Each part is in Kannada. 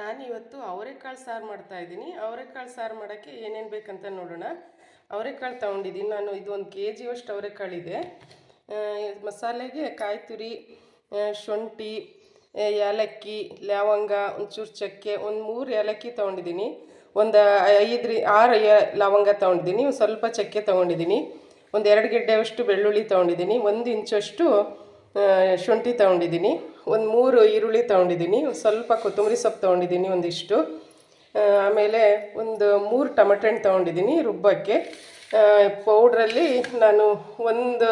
ನಾನಿವತ್ತು ಅವರೆಕಾಳು ಸಾರು ಮಾಡ್ತಾ ಇದ್ದೀನಿ. ಅವರೆಕಾಳು ಸಾರು ಮಾಡೋಕ್ಕೆ ಏನೇನು ಬೇಕಂತ ನೋಡೋಣ. ಅವರೆಕಾಳು ತೊಗೊಂಡಿದ್ದೀನಿ. ನಾನು ಇದು ಒಂದು ಕೆ ಜಿಯಷ್ಟು ಅವರೆಕಾಳಿದೆ ಮಸಾಲೆಗೆ ಕಾಯಿ ತುರಿ ಶುಂಠಿ ಏಲಕ್ಕಿ ಲವಂಗ, ಒಂಚೂರು ಚಕ್ಕೆ, ಒಂದು ಮೂರು ಏಲಕ್ಕಿ ತೊಗೊಂಡಿದ್ದೀನಿ. ಒಂದು ಐದು ಆರು ಲವಂಗ ತೊಗೊಂಡಿದ್ದೀನಿ. ಸ್ವಲ್ಪ ಚಕ್ಕೆ ತೊಗೊಂಡಿದ್ದೀನಿ. ಒಂದು ಎರಡು ಗೆಡ್ಡೆಯಷ್ಟು ಬೆಳ್ಳುಳ್ಳಿ ತೊಗೊಂಡಿದ್ದೀನಿ. ಒಂದು ಇಂಚಷ್ಟು ಶುಂಠಿ ತೊಗೊಂಡಿದ್ದೀನಿ. ಒಂದು ಮೂರು ಈರುಳ್ಳಿ ತೊಗೊಂಡಿದ್ದೀನಿ ಸ್ವಲ್ಪ ಕೊತ್ತಂಬರಿ ಸೊಪ್ಪು ತೊಗೊಂಡಿದ್ದೀನಿ ಒಂದಿಷ್ಟು. ಆಮೇಲೆ ಒಂದು ಮೂರು ಟೊಮೆಟೊ ಹಣ್ಣು ತೊಗೊಂಡಿದ್ದೀನಿ ರುಬ್ಬಕ್ಕೆ. ಪೌಡ್ರಲ್ಲಿ ನಾನು ಒಂದು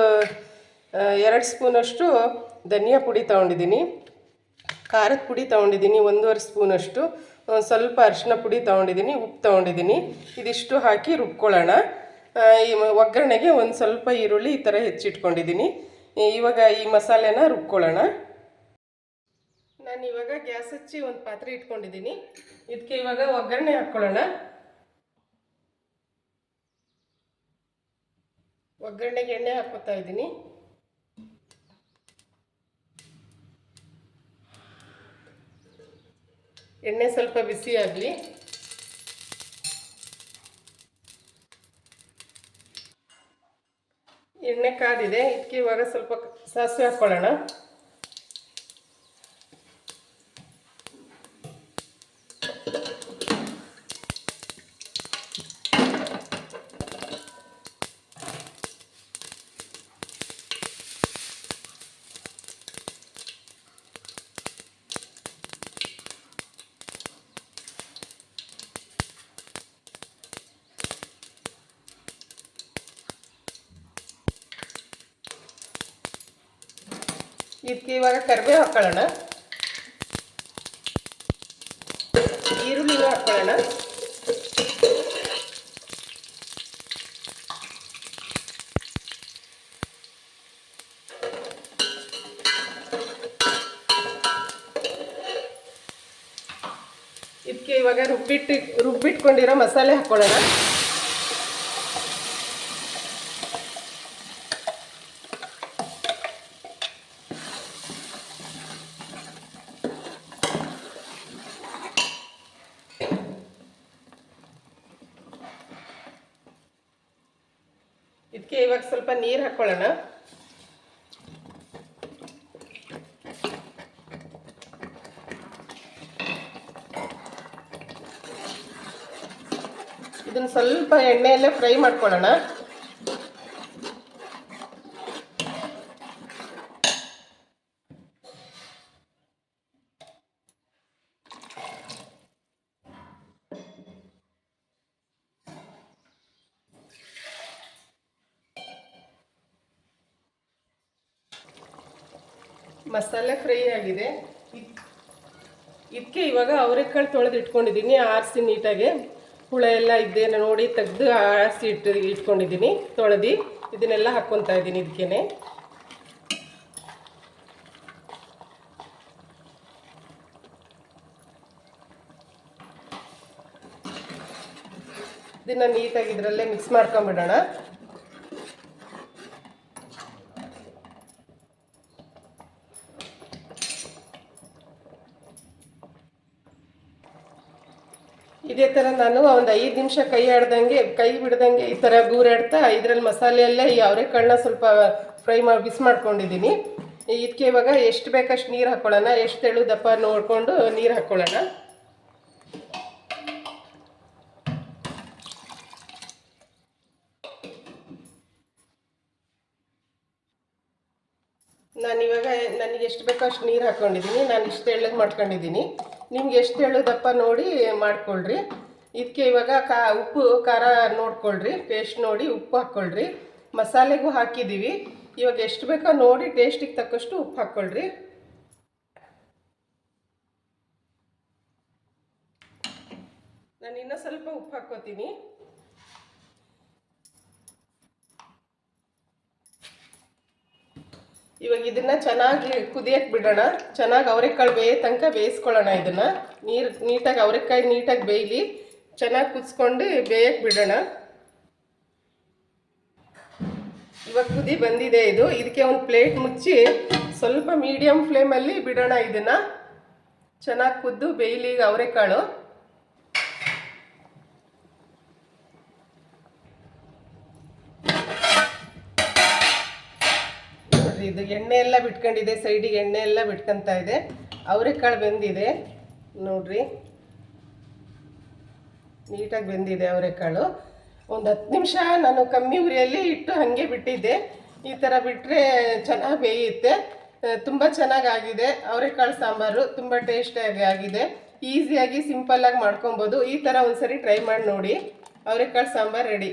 ಎರಡು ಸ್ಪೂನಷ್ಟು ಧನಿಯಾ ಪುಡಿ ತೊಗೊಂಡಿದ್ದೀನಿ. ಖಾರದ ಪುಡಿ ತೊಗೊಂಡಿದ್ದೀನಿ ಒಂದೂವರೆ ಸ್ಪೂನಷ್ಟು. ಸ್ವಲ್ಪ ಅರಿಶಿನ ಪುಡಿ ತೊಗೊಂಡಿದ್ದೀನಿ, ಉಪ್ಪು ತೊಗೊಂಡಿದ್ದೀನಿ. ಇದಿಷ್ಟು ಹಾಕಿ ರುಬ್ಕೊಳ್ಳೋಣ. ಈ ಒಗ್ಗರಣೆಗೆ ಒಂದು ಸ್ವಲ್ಪ ಈರುಳ್ಳಿ ಈ ಥರ ಹೆಚ್ಚಿಟ್ಕೊಂಡಿದ್ದೀನಿ. ಇವಾಗ ಈ ಮಸಾಲೆನ ರುಬ್ಕೊಳ್ಳೋಣ. ನಾನು ಇವಾಗ ಗ್ಯಾಸ್ ಹಚ್ಚಿ ಒಂದು ಪಾತ್ರೆ ಇಟ್ಕೊಂಡಿದ್ದೀನಿ. ಇದಕ್ಕೆ ಇವಾಗ ಒಗ್ಗರಣೆ ಹಾಕ್ಕೊಳ್ಳೋಣ ಒಗ್ಗರಣೆಗೆ ಎಣ್ಣೆ ಹಾಕೋತಾ ಇದ್ದೀನಿ. ಎಣ್ಣೆ ಸ್ವಲ್ಪ ಬಿಸಿ ಆಗಲಿ. ಎಣ್ಣೆ ಕಾದಿದೆ ಇದಕ್ಕೆ ಇವಾಗ ಸ್ವಲ್ಪ ಸಾಸಿವೆ ಹಾಕ್ಕೊಳ್ಳೋಣ ಇದಕ್ಕೆ ಇವಾಗ ಕರಿಬೇವು ಹಾಕೊಳ್ಳೋಣ. ಈರುಳ್ಳಿನೂ ಹಾಕೊಳ್ಳೋಣ. ಇದಕ್ಕೆ ಇವಾಗ ರುಬ್ಬಿಟ್ಟು ರುಬ್ಬಿಟ್ಕೊಂಡಿರೋ ಮಸಾಲೆ ಹಾಕ್ಕೊಳ್ಳೋಣ ಇದಕ್ಕೆ ಇವಾಗ ಸ್ವಲ್ಪ ನೀರು ಹಾಕ್ಕೊಳ್ಳೋಣ ಇದನ್ನು ಸ್ವಲ್ಪ ಎಣ್ಣೆಯಲ್ಲೇ ಫ್ರೈ ಮಾಡ್ಕೊಳ್ಳೋಣ. ಮಸಾಲೆ ಫ್ರೈ ಆಗಿದೆ. ಇದಕ್ಕೆ ಇವಾಗ ಅವರೆಕಾಳು ತೊಳೆದು ಇಟ್ಕೊಂಡಿದ್ದೀನಿ, ಆರಿಸಿ ನೀಟಾಗಿ. ಹುಳ ಎಲ್ಲ ಇದ್ದೇನೆ ನೋಡಿ ತೆಗೆದು ಆರಿಸಿ ಇಟ್ಟು ಇಟ್ಕೊಂಡಿದ್ದೀನಿ, ತೊಳೆದು. ಇದನ್ನೆಲ್ಲ ಹಾಕ್ಕೊತಾ ಇದ್ದೀನಿ ಇದಕ್ಕೇನೆ ಇದನ್ನು ನೀಟಾಗಿ ಇದರಲ್ಲೇ ಮಿಕ್ಸ್ ಮಾಡ್ಕೊಂಬಿಡೋಣ. ಇದೇ ಥರ ನಾನು ಒಂದು ಐದು ನಿಮಿಷ ಕೈ ಆಡ್ದಂಗೆ, ಕೈ ಬಿಡ್ದಂಗೆ ಈ ಥರ ಗೂರಾಡ್ತಾ ಇದರಲ್ಲಿ ಮಸಾಲೆಯಲ್ಲೇ ಈ ಅವರೆಕಾಳನ್ನ ಸ್ವಲ್ಪ ಫ್ರೈ ಮಾಡಿ ಬಿಸಿ ಮಾಡ್ಕೊಂಡಿದ್ದೀನಿ. ಇದಕ್ಕೆ ಇವಾಗ ಎಷ್ಟು ಬೇಕಷ್ಟು ನೀರು ಹಾಕ್ಕೊಳ್ಳೋಣ ಎಷ್ಟು ತೆಳು ದಪ್ಪ ನೋಡಿಕೊಂಡು ನೀರು ಹಾಕ್ಕೊಳ್ಳೋಣ ನಾನಿವಾಗ ನನಗೆ ಎಷ್ಟು ಬೇಕೋ ಅಷ್ಟು ನೀರು ಹಾಕ್ಕೊಂಡಿದ್ದೀನಿ ನಾನು ಇಷ್ಟು ಎಳ್ಳಗೆ ಮಾಡ್ಕೊಂಡಿದ್ದೀನಿ. ನಿಮ್ಗೆ ಎಷ್ಟು ಹೇಳೋದಪ್ಪ ನೋಡಿ ಮಾಡ್ಕೊಳ್ರಿ. ಇದಕ್ಕೆ ಇವಾಗ ಕಾ ಉಪ್ಪು, ಖಾರ ನೋಡ್ಕೊಳ್ರಿ ಟೇಸ್ಟ್ ನೋಡಿ ಉಪ್ಪು ಹಾಕ್ಕೊಳ್ರಿ ಮಸಾಲೆಗೂ ಹಾಕಿದ್ದೀವಿ ಇವಾಗ ಎಷ್ಟು ಬೇಕೋ ನೋಡಿ ಟೇಸ್ಟಿಗೆ ತಕ್ಕಷ್ಟು ಉಪ್ಪು ಹಾಕ್ಕೊಳ್ರಿ ನಾನು ಇನ್ನೂ ಸ್ವಲ್ಪ ಉಪ್ಪು ಹಾಕ್ಕೋತೀನಿ. ಇವಾಗ ಇದನ್ನ ಚೆನ್ನಾಗಿ ಕುದಿಯಕ್ಕೆ ಬಿಡೋಣ. ಚೆನ್ನಾಗಿ ಅವರೆಕಾಳು ಬೇಯ ತನಕ ಬೇಯಿಸ್ಕೊಳ್ಳೋಣ ಇದನ್ನ. ನೀರು ನೀಟಾಗಿ ಅವರೆಕಾಯಿ ನೀಟಾಗಿ ಬೇಯಲಿ ಚೆನ್ನಾಗಿ ಕುದಿಸ್ಕೊಂಡು ಬೇಯಕ್ಕೆ ಬಿಡೋಣ. ಇವಾಗ ಕುದಿ ಬಂದಿದೆ ಇದು. ಇದಕ್ಕೆ ಒಂದು ಪ್ಲೇಟ್ ಮುಚ್ಚಿ ಸ್ವಲ್ಪ ಮೀಡಿಯಮ್ ಫ್ಲೇಮಲ್ಲಿ ಬಿಡೋಣ ಇದನ್ನ. ಚೆನ್ನಾಗಿ ಕುದ್ದು ಬೇಯಲಿ ಅವರೆಕಾಳು ನೋಡ್ರಿ ಇದು ಎಣ್ಣೆ ಎಲ್ಲ ಬಿಟ್ಕೊಂಡಿದೆ, ಸೈಡಿಗೆ ಎಣ್ಣೆ ಎಲ್ಲ ಬಿಟ್ಕೊಂತ ಇದೆ. ಅವರೆಕಾಳು ಬೆಂದಿದೆ, ನೋಡ್ರಿ. ನೀಟಾಗಿ ಬೆಂದಿದೆ ಅವರೆಕಾಳು ಒಂದು ಹತ್ತು ನಿಮಿಷ ನಾನು ಕಮ್ಮಿ ಉರಿಯಲ್ಲಿ ಇಟ್ಟು ಹಾಗೆ ಬಿಟ್ಟಿದ್ದೆ. ಈ ಥರ ಬಿಟ್ಟರೆ ಚೆನ್ನಾಗಿ ಬೇಯುತ್ತೆ. ತುಂಬ ಚೆನ್ನಾಗಾಗಿದೆ ಅವರೆಕಾಳು ಸಾಂಬಾರು ತುಂಬ ಟೇಸ್ಟಿಯಾಗಿ ಆಗಿದೆ. ಈಸಿಯಾಗಿ ಸಿಂಪಲ್ಲಾಗಿ ಮಾಡ್ಕೊಬೋದು. ಈ ಥರ ಒಂದ್ಸರಿ ಟ್ರೈ ಮಾಡಿ ನೋಡಿ. ಅವರೆಕಾಳು ಸಾಂಬಾರು ರೆಡಿ